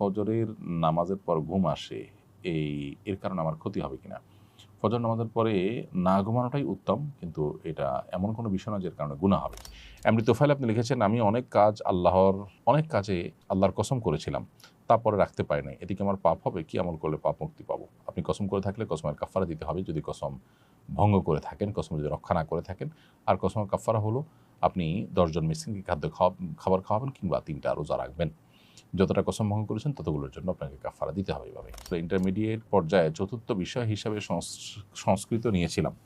ফজরের নামাজের পর ঘুম আসে, এই, এর কারণে আমার ক্ষতি হবে কিনা? ফজর নামাজের পরে না ঘুমানোটাই উত্তম, কিন্তু এটা এমন কোনো বিষয় না যার কারণে গুণা হবে। এমনি তোফাইল আপনি লিখেছেন, আমি অনেক কাজ আল্লাহর, অনেক কাজে আল্লাহর কসম করেছিলাম, তারপরে রাখতে পারি নাই। এদিকে আমার পাপ হবে? কি আমল করলে পাপ মুক্তি পাবো? আপনি কসম করে থাকলে কসমের কাফারা দিতে হবে, যদি কসম ভঙ্গ করে থাকেন, কসম যদি রক্ষা না করে থাকেন। আর কসমের কাফারা হলো, আপনি দশজন মিসকিনকে খাদ্য খাওয়া, খাবার খাওয়াবেন কিংবা তিনটা রোজা রাখবেন। যতটা কসম ভঙ্গ করেছেন, ততগুলোর জন্য আপনাকে কাফারা দিতে হবে এভাবে তো ইন্টারমিডিয়েট পর্যায়ে চতুর্থ বিষয় হিসাবে সংস- সংস্কৃত নিয়েছিলাম।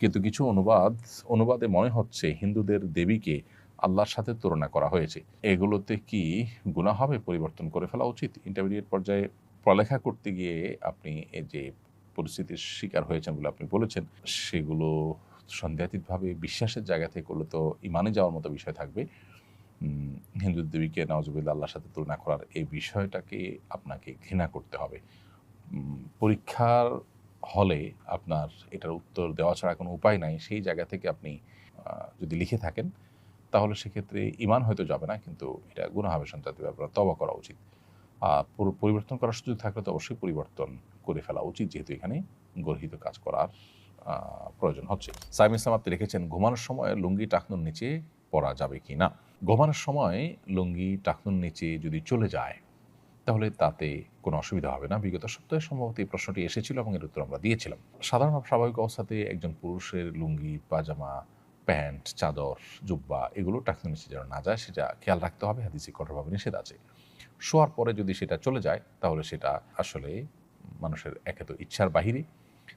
কিন্তু কিছু অনুবাদ, অনুবাদে মনে হচ্ছে হিন্দুদের দেবীকে আল্লাহর সাথে তুলনা করা হয়েছে। এগুলোতে কি গুণা হবে, পরিবর্তন করে ফেলা উচিত? ইন্টারমিডিয়েট পর্যায়ে পড়ালেখা করতে গিয়ে আপনি এই যে পরিস্থিতির শিকার হয়েছেন বলে আপনি বলেছেন, সেগুলো সন্দেহাতীতভাবে বিশ্বাসের জায়গা থেকে করলে তো ইমানে যাওয়ার মতো বিষয় থাকবে। হিন্দু দেবীকে নওয়াজবিল্লা আল্লাহর সাথে তুলনা করার এই বিষয়টাকে আপনাকে ঘৃণা করতে হবে। পরীক্ষার হলে আপনার এটার উত্তর দেওয়া ছাড়া কোনো উপায় নাই। সেই জায়গা থেকে আপনি যদি লিখে থাকেন, তাহলে সেক্ষেত্রে ইমান হয়তো যাবে না, কিন্তু এটা গুণা হবে সঞ্চাতি ব্যাপার তবা করা উচিত। আর পুরো, পরিবর্তন করার সুযোগ থাকলে তো অবশ্যই পরিবর্তন করে ফেলা উচিত, যেহেতু এখানে গর্হিত কাজ করার প্রয়োজন হচ্ছে। সাইম ইসলাম, আপনি রেখেছেন ঘুমানোর সময় লুঙ্গি টাকনুর নিচে পরা যাবে কি না? ঘুমানোর সময় লুঙ্গি, টাকুন নিচে যদি চলে যায়, তাহলে তাতে কোনো অসুবিধা হবে না। বিগত সপ্তাহে সম্ভবত এই প্রশ্নটি এসেছিল এবং এর উত্তর আমরা দিয়েছিলাম। সাধারণ স্বাভাবিক অবস্থাতে একজন পুরুষের লুঙ্গি, পাজামা, প্যান্ট, চাদর, জুব্বা এগুলো টাকুন নিচে যেন না যায়, সেটা খেয়াল রাখতে হবে। হাদিসে কঠোরভাবে নিষেধ আছে। শোয়ার পরে যদি সেটা চলে যায়, তাহলে সেটা আসলে মানুষের একে তো ইচ্ছার বাহিরে।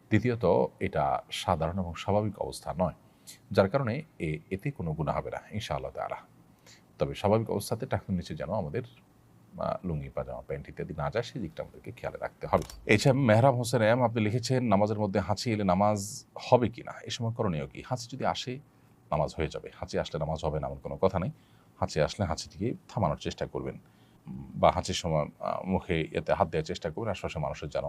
দ্বিতীয়ত, এটা সাধারণ এবং স্বাভাবিক অবস্থা নয়। যার কারণে এ, এতে কোনো গুণা হবে না, ইনশাআল্লাহ তালা তবে স্বাভাবিক অবস্থাতে টাকুর নিচে যেন আমাদের লুঙ্গি, পাজামা, প্যান্ট ইত্যাদি না যায় সেই দিকটা আমাদেরকে খেয়াল রাখতে হবে। এছাড়া মেহরাম হোসেন এম, আপনি লিখেছেন, নামাজের মধ্যে হাঁচি এলে নামাজ হবে কি না? এই সময় করণীয় কি? হাঁচি যদি আসে, নামাজ হয়ে যাবে। হাঁচি আসলে নামাজ হবে না, এমন কোনো কথা নেই। হাঁচি আসলে হাঁচিটিকে থামানোর চেষ্টা করবেন। বা হাঁচির সময় মুখে এতে হাত দেওয়ার চেষ্টা করবেন, আশপাশের মানুষের যেন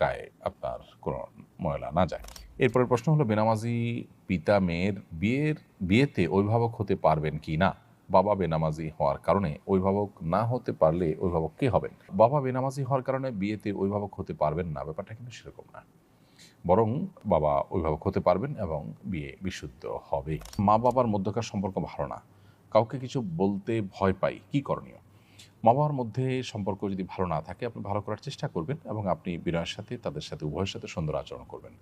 গায়ে আপনার কোনো ময়লা না যায়। এরপরের প্রশ্ন হলো, বেনামাজি পিতা মেয়ের বিয়ের, বিয়েতে অভিভাবক হতে পারবেন কি না? বাবা বেনামাজি হওয়ার কারণে অভিভাবক না হতে পারলে অভিভাবক কে হবেন? বাবা বেনামাজি হওয়ার কারণে বিয়েতে অভিভাবক হতে পারবেন না, ব্যাপারটা কিন্তু সেরকম না। বরং বাবা অভিভাবক হতে পারবেন এবং বিয়ে বিশুদ্ধ হবে। মা বাবার মধ্যকার সম্পর্ক ভালো না। কাউকে কিছু বলতে ভয় পাই, কি করণীয়? মা বাবার মধ্যে সম্পর্ক যদি ভালো না থাকে, আপনি ভালো করার চেষ্টা করবেন এবং আপনি বিনয়ের সাথে, তাদের সাথে, উভয়ের সাথে সুন্দর আচরণ করবেন।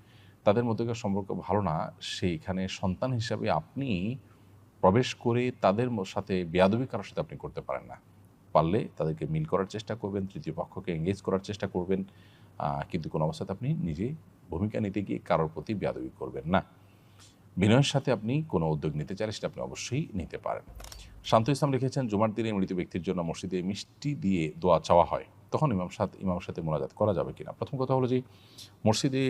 তাদের মধ্যকার সম্পর্ক ভালো না, সেইখানে সন্তান হিসাবে আপনি প্রবেশ করে তাদের সাথে বেয়াদবি কারোর সাথে আপনি করতে পারেন না। পারলে তাদেরকে মিল করার চেষ্টা করবেন, তৃতীয় পক্ষকে এঙ্গেজ করার চেষ্টা করবেন কিন্তু কোনো অবস্থাতে আপনি নিজে ভূমিকা নিতে গিয়ে কারোর প্রতি বেয়াদবি করবেন না। বিনয়ের সাথে আপনি কোনো উদ্যোগ নিতে চাইলে সেটা আপনি অবশ্যই নিতে পারেন। শান্ত ইসলাম লিখেছেন, জুমার দিনে মৃত ব্যক্তির জন্য মসজিদে মিষ্টি দিয়ে দোয়া চাওয়া হয়। তখন ইমাম সাথে ইমামের সাথে মোনাজাত করা যাবে কিনা? প্রথম কথা হলো যে, মসজিদে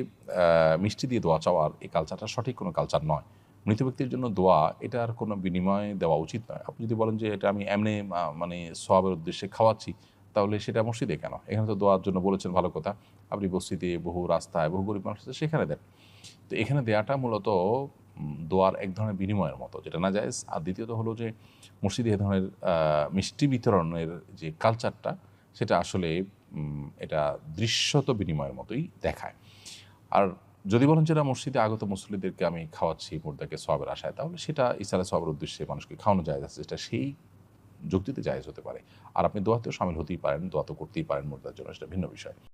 মিষ্টি দিয়ে দোয়া চাওয়ার এই কালচারটা সঠিক কোনো কালচার নয়। মৃত ব্যক্তির জন্য দোয়া, এটার কোনো বিনিময় দেওয়া উচিত নয়। আপনি যদি বলেন যে, এটা আমি এমনি মানে সবের উদ্দেশ্যে খাওয়াচ্ছি তাহলে সেটা মসজিদে কেন? এখানে তো দোয়ার জন্য বলেছেন ভালো কথা। আপনি বস্তিতে, বহু রাস্তায়, বহু গরিব মানুষ আছে, সেখানে দেন। তো এখানে দেয়াটা মূলত দোয়ার এক ধরনের বিনিময়ের মতো, যেটা না যায় আর দ্বিতীয়ত হলো যে, মসজিদে এ ধরনের মিষ্টি বিতরণের যে কালচারটা সেটা আসলে এটা দৃশ্যত বিনিময়ের মতোই দেখায়। আর যদি বলেন যেটা মসজিদে আগত মুসলিদেরকে আমি খাওয়াচ্ছি মুর্দাকে সবের আশায়, তাহলে সেটা ইসারা সবের উদ্দেশ্যে মানুষকে খাওয়ানো যায় আছে, সেটা সেই যুক্তিতে জায়েজ হতে পারে। আর আপনি দোয়াতেও সামিল হতেই পারেন, দোয়া তো করতেই পারেন মুর্দার জন্য, সেটা ভিন্ন বিষয়।